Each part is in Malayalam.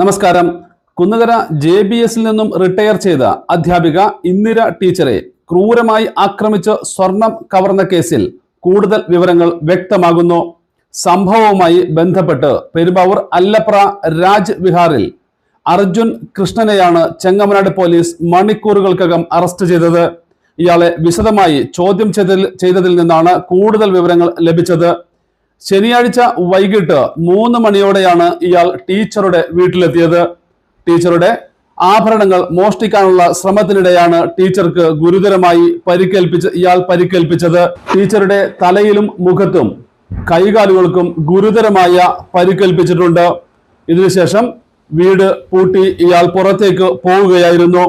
നമസ്കാരം. കുന്നകര ജെ ബി എസിൽ നിന്നും റിട്ടയർ ചെയ്ത അധ്യാപിക ഇന്ദിര ടീച്ചറെ ക്രൂരമായി ആക്രമിച്ച് സ്വർണം കവർന്ന കേസിൽ കൂടുതൽ വിവരങ്ങൾ വ്യക്തമാകുന്നു. സംഭവവുമായി ബന്ധപ്പെട്ട് പെരുമ്പാവൂർ അല്ലപ്ര രാജ് വിഹാറിൽ അർജുൻ കൃഷ്ണനെയാണ് ചെങ്ങമനാട് പോലീസ് മണിക്കൂറുകൾക്കകം അറസ്റ്റ് ചെയ്തത്. ഇയാളെ വിശദമായി ചോദ്യം ചെയ്തതിൽ ചെയ്തതിൽ നിന്നാണ് കൂടുതൽ വിവരങ്ങൾ ലഭിച്ചത്. ശനിയാഴ്ച വൈകിട്ട് മൂന്ന് മണിയോടെയാണ് ഇയാൾ ടീച്ചറുടെ വീട്ടിലെത്തിയത്. ടീച്ചറുടെ ആഭരണങ്ങൾ മോഷ്ടിക്കാനുള്ള ശ്രമത്തിനിടെയാണ് ടീച്ചർക്ക് ഗുരുതരമായി പരിക്കേൽപ്പിച്ച് ഇയാൾ പരിക്കേൽപ്പിച്ചത്. ടീച്ചറുടെ തലയിലും മുഖത്തും കൈകാലുകൾക്കും ഗുരുതരമായ പരിക്കേൽപ്പിച്ചിട്ടുണ്ട്. ഇതിനുശേഷം വീട് പൂട്ടി ഇയാൾ പുറത്തേക്ക് പോവുകയായിരുന്നു.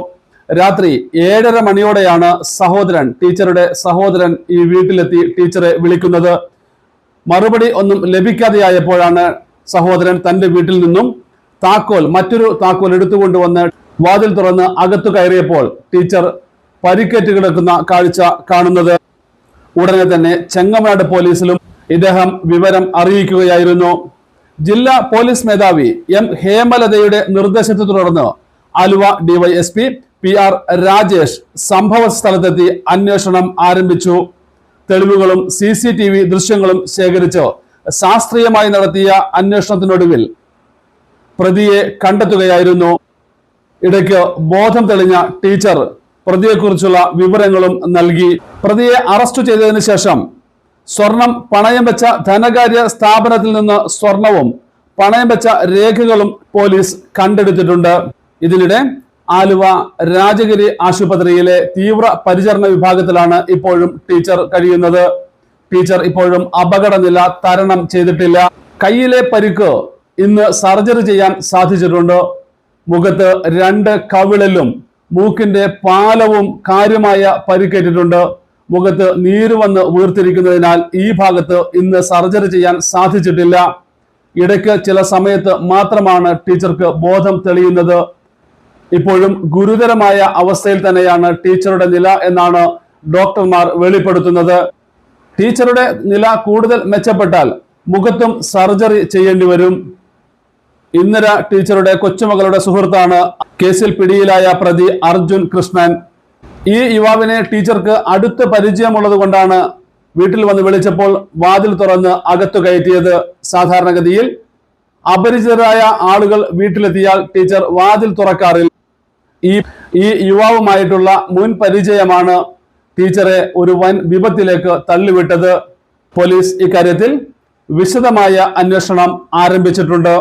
രാത്രി ഏഴര മണിയോടെയാണ് സഹോദരൻ ടീച്ചറുടെ സഹോദരൻ ഈ വീട്ടിലെത്തി ടീച്ചറെ വിളിക്കുന്നത്. മറുപടി ഒന്നും ലഭിക്കാതെയായപ്പോഴാണ് സഹോദരൻ തന്റെ വീട്ടിൽ നിന്നും താക്കോൽ മറ്റൊരു താക്കോൽ എടുത്തുകൊണ്ടുവന്ന് വാതിൽ തുറന്ന് അകത്തു കയറിയപ്പോൾ ടീച്ചർ പരിക്കേറ്റ് കിടക്കുന്ന കാഴ്ച കാണുന്നത്. ഉടനെ തന്നെ ചെങ്ങമനാട് പോലീസിലും ഇദ്ദേഹം വിവരം അറിയിക്കുകയായിരുന്നു. ജില്ലാ പോലീസ് മേധാവി എം ഹേമലതയുടെ നിർദ്ദേശത്തെ തുടർന്ന് Aluva DYSP P R Rajesh സംഭവ സ്ഥലത്തെത്തി അന്വേഷണം ആരംഭിച്ചു. തെളിവുകളും സി സി ടി വി ദൃശ്യങ്ങളും ശേഖരിച്ച് ശാസ്ത്രീയമായി നടത്തിയ അന്വേഷണത്തിനൊടുവിൽ പ്രതിയെ കണ്ടെത്തുകയായിരുന്നു. ഇടയ്ക്ക് ബോധം തെളിഞ്ഞ ടീച്ചർ പ്രതിയെക്കുറിച്ചുള്ള വിവരങ്ങളും നൽകി. പ്രതിയെ അറസ്റ്റ് ചെയ്തതിനു ശേഷം സ്വർണം പണയം വെച്ച ധനകാര്യ സ്ഥാപനത്തിൽ നിന്ന് സ്വർണവും പണയം വെച്ച രേഖകളും പോലീസ് കണ്ടെടുത്തിട്ടുണ്ട്. ഇതിനിടെ ആലുവ രാജഗിരി ആശുപത്രിയിലെ തീവ്ര പരിചരണ വിഭാഗത്തിലാണ് ഇപ്പോഴും ടീച്ചർ കഴിയുന്നത്. ടീച്ചർ ഇപ്പോഴും അപകടനില തരണം ചെയ്തിട്ടില്ല. കയ്യിലെ പരിക്ക് ഇന്ന് സർജറി ചെയ്യാൻ സാധിച്ചിട്ടുണ്ട്. മുഖത്ത് രണ്ട് കവിളിലും മൂക്കിന്റെ പാലവും കാര്യമായ പരിക്കേറ്റിട്ടുണ്ട്. മുഖത്ത് നീര് വന്ന് വീർത്തിരിക്കുന്നതിനാൽ ഈ ഭാഗത്ത് ഇന്ന് സർജറി ചെയ്യാൻ സാധിച്ചിട്ടില്ല. ഇടയ്ക്ക് ചില സമയത്ത് മാത്രമാണ് ടീച്ചർക്ക് ബോധം തെളിയുന്നത്. ഇപ്പോഴും ഗുരുതരമായ അവസ്ഥയിൽ തന്നെയാണ് ടീച്ചറുടെ നില എന്നാണ് ഡോക്ടർമാർ വെളിപ്പെടുത്തുന്നത്. ടീച്ചറുടെ നില കൂടുതൽ മെച്ചപ്പെട്ടാൽ മുഖത്തും സർജറി ചെയ്യേണ്ടി വരും. ഇന്ദിര ടീച്ചറുടെ കൊച്ചുമകളുടെ സുഹൃത്താണ് കേസിൽ പിടിയിലായ പ്രതി അർജുൻ കൃഷ്ണൻ. ഈ യുവാവിനെ ടീച്ചർക്ക് അടുത്ത് പരിചയമുള്ളത് കൊണ്ടാണ് വീട്ടിൽ വന്ന് വിളിച്ചപ്പോൾ വാതിൽ തുറന്ന് അകത്തു കയറ്റിയത്. സാധാരണഗതിയിൽ അപരിചിതരായ ആളുകൾ വീട്ടിലെത്തിയാൽ ടീച്ചർ വാതിൽ തുറക്കാറില്ല. ഈ ഈ യുവാവുമായിട്ടുള്ള മുൻ പരിചയമാണ് ടീച്ചറെ ഒരു വൻ വിപത്തിലേക്ക് തള്ളിവിട്ടത്. പോലീസ് ഇക്കാര്യത്തിൽ വിശദമായ അന്വേഷണം ആരംഭിച്ചിട്ടുണ്ട്.